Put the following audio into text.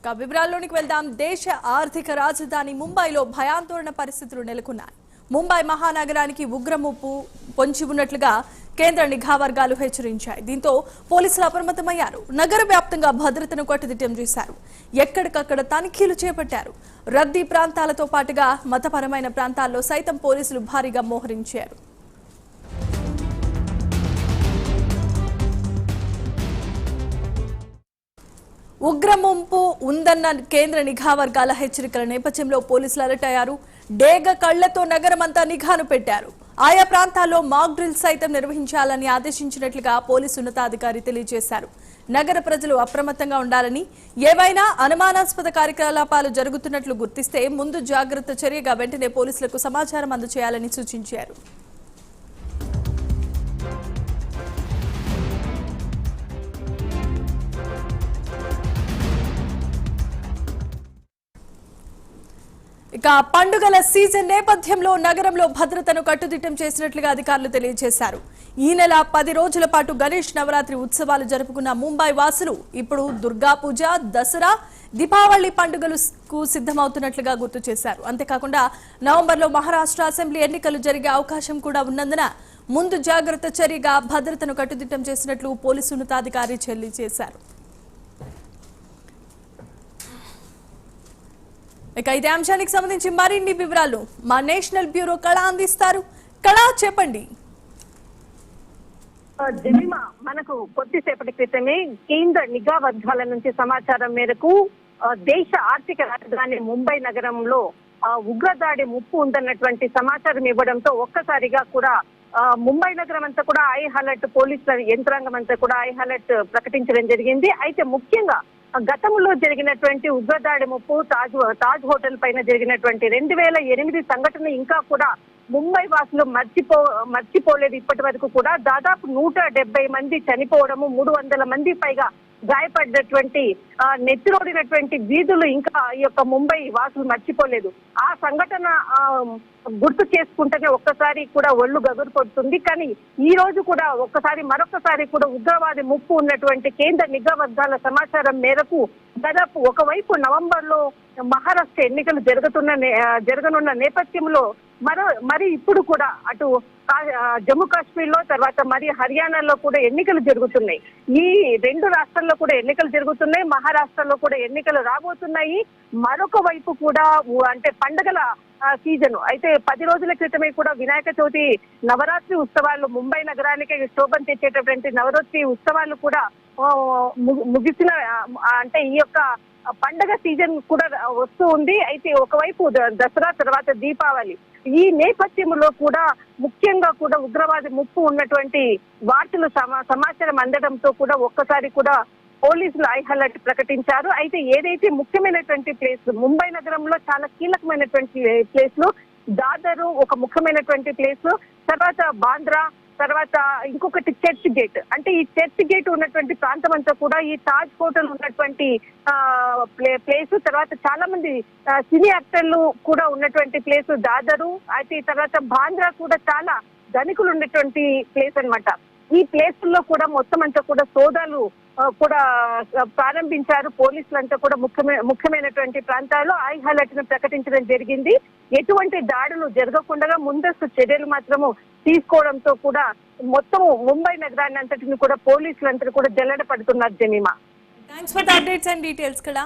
ఇక వివరాల్లోనికి వెళ్దాం. దేశ ఆర్థిక రాజధాని ముంబైలో భయాందోళన పరిస్థితులు నెలకొన్నాయి. ముంబై మహానగరానికి ఉగ్రముప్పు పొంచి ఉన్నట్లుగా కేంద్ర నిఘా వర్గాలు హెచ్చరించాయి. దీంతో పోలీసులు అప్రమత్తమయ్యారు. నగర వ్యాప్తంగా భద్రతను కట్టుదిట్టం చేశారు. ఎక్కడికక్కడ తనిఖీలు చేపట్టారు. రద్దీ ప్రాంతాలతో పాటుగా మతపరమైన ప్రాంతాల్లో సైతం పోలీసులు భారీగా మోహరించారు. ఉగ్రముంపు ఉందన్న కేంద్ర నిఘా వర్గాల హెచ్చరికల నేపథ్యంలో పోలీసులు అలర్ట్ అయ్యారు. డేగ కళ్ళతో నగరమంతా నిఘాను పెట్టారు. ఆయా ప్రాంతాల్లో మాక్ డ్రిల్ సైతం నిర్వహించాలని ఆదేశించినట్లుగా పోలీసు ఉన్నతాధికారి తెలియజేశారు. నగర ప్రజలు అప్రమత్తంగా ఉండాలని ఏవైనా అనుమానాస్పద కార్యకలాపాలు జరుగుతున్నట్లు గుర్తిస్తే ముందు జాగ్రత్త చర్యగా వెంటనే పోలీసులకు సమాచారం అందజేయాలని సూచించారు. ఇక పండుగల సీజన్ నేపథ్యంలో నగరంలో భద్రతను కట్టుదిట్టం చేసినట్లుగా అధికారులు తెలియజేశారు. ఈ నెల పది రోజుల పాటు గణేష్ నవరాత్రి ఉత్సవాలు జరుపుకున్న ముంబై వాసులు ఇప్పుడు దుర్గా పూజ దసరా దీపావళి పండుగలకు సిద్ధమవుతున్నట్లుగా గుర్తు చేశారు. అంతేకాకుండా నవంబర్లో మహారాష్ట్ర అసెంబ్లీ ఎన్నికలు జరిగే అవకాశం కూడా ఉన్నందున ముందు జాగ్రత్త చర్యగా భద్రతను కట్టుదిట్టం చేసినట్లు పోలీసు ఉన్నతాధికారి చేశారు ఇక ఇదే అంశానికి సంబంధించి మరిన్ని వివరాలు మా నేషనల్ బ్యూరో కళ అందిస్తారు. కళ చెప్పండి. జమిమ మనకు కొద్దిసేపటి క్రితమే కేంద్ర నిఘా వర్గాల నుంచి సమాచారం మేరకు దేశ ఆర్థిక రాజధాని ముంబై నగరంలో ఆ, ఉగ్రదాడి ముప్పు ఉందన్నటువంటి సమాచారం ఇవ్వడంతో ఒక్కసారిగా కూడా ముంబై నగరం అంతా కూడా ఐ అలర్ట్ పోలీసుల యంత్రాంగం అంతా కూడా ఐ అలర్ట్ ప్రకటించడం జరిగింది. అయితే ముఖ్యంగా గతంలో జరిగినటువంటి ఉగ్రదాడి ముప్పు తాజ్ తాజ్ హోటల్ పైన జరిగినటువంటి రెండు వేల ఎనిమిది సంఘటన ఇంకా కూడా ముంబై వాసులు మర్చిపో మర్చిపోలేదు. ఇప్పటి వరకు కూడా దాదాపు నూట డెబ్బై మంది చనిపోవడము మూడు వందల మంది పైగా గాయపడినటువంటి ఆ, నెత్తిరోడినటువంటి వీధులు ఇంకా ఈ యొక్క ముంబై వాసులు మర్చిపోలేదు. ఆ సంఘటన గుర్తు చేసుకుంటేనే ఒక్కసారి కూడా ఒళ్ళు గగురు పడుతుంది కానీ ఈ రోజు కూడా ఒక్కసారి మరొకసారి కూడా ఉగ్రవాది ముప్పు ఉన్నటువంటి కేంద్ర నిఘా వర్గాల సమాచారం మేరకు దాదాపు ఒకవైపు నవంబర్లో మహారాష్ట్ర ఎన్నికలు జరుగుతున్న నే- జరగనున్న నేపథ్యంలో మరో మరి ఇప్పుడు కూడా అటు జమ్మూ కాశ్మీర్లో తర్వాత మరి హర్యానాలో కూడా ఎన్నికలు జరుగుతున్నాయి. ఈ రెండు రాష్ట్రాల్లో కూడా ఎన్నికలు జరుగుతున్నాయి. మహారాష్ట్రలో కూడా ఎన్నికలు రాబోతున్నాయి. మరొక వైపు కూడా అంటే పండుగల సీజన్. అయితే పది రోజుల క్రితమే కూడా వినాయక చవితి నవరాత్రి ఉత్సవాలు ముంబై నగరానికి శోభం తెచ్చేటటువంటి నవరాత్రి ఉత్సవాలు కూడా ముగిసిన అంటే ఈ యొక్క పండగ సీజన్ కూడా వస్తూ ఉంది. అయితే ఒకవైపు ద- దసరా తర్వాత దీపావళి. ఈ నేపథ్యంలో కూడా ముఖ్యంగా కూడా ఉగ్రవాది ముప్పు ఉన్నటువంటి వార్తలు సమా- సమాచారం అందడంతో కూడా ఒక్కసారి కూడా పోలీసులు ఐ అలర్ట్ ప్రకటించారు. అయితే ఏదైతే ముఖ్యమైనటువంటి ప్లేస్ ముంబై నగరంలో చాలా కీలకమైనటువంటి ప్లేస్లు దాదరు ఒక ముఖ్యమైనటువంటి ప్లేస్ తర్వాత బాంద్రా తర్వాత ఇంకొకటి చర్చ్ గేట్. అంటే ఈ చర్చ్ గేట్ ఉన్నటువంటి ప్రాంతం అంతా కూడా ఈ తాజ్ హోటల్ ఉన్నటువంటి ప్లే ప్లేస్ తర్వాత చాలా మంది సినీ యాక్టర్లు కూడా ఉన్నటువంటి ప్లేస్ దాదరు అయితే ఈ తర్వాత బాంద్రా కూడా చాలా ధనికులు ఉన్నటువంటి ప్లేస్ అన్నమాట. ఈ ప్లేస్లో కూడా మొత్తం అంతా కూడా సోదాలు కూడా ప్రారంభించారు ప్రారంభించారు. పోలీసులంతా కూడా ముఖ్యమైన ముఖ్యమైనటువంటి ప్రాంతాల్లో ఐ అలర్ట్ను ప్రకటించడం జరిగింది. ఎటువంటి దాడులు జరగకుండా ముందస్తు చర్యలు మాత్రము తీసుకోవడంతో కూడా మొత్తం ముంబై నగరాన్ని అంతటిని కూడా పోలీసులంతా కూడా జల్లడ పడుతున్నారు Jemima. Thanks for updates and details కళ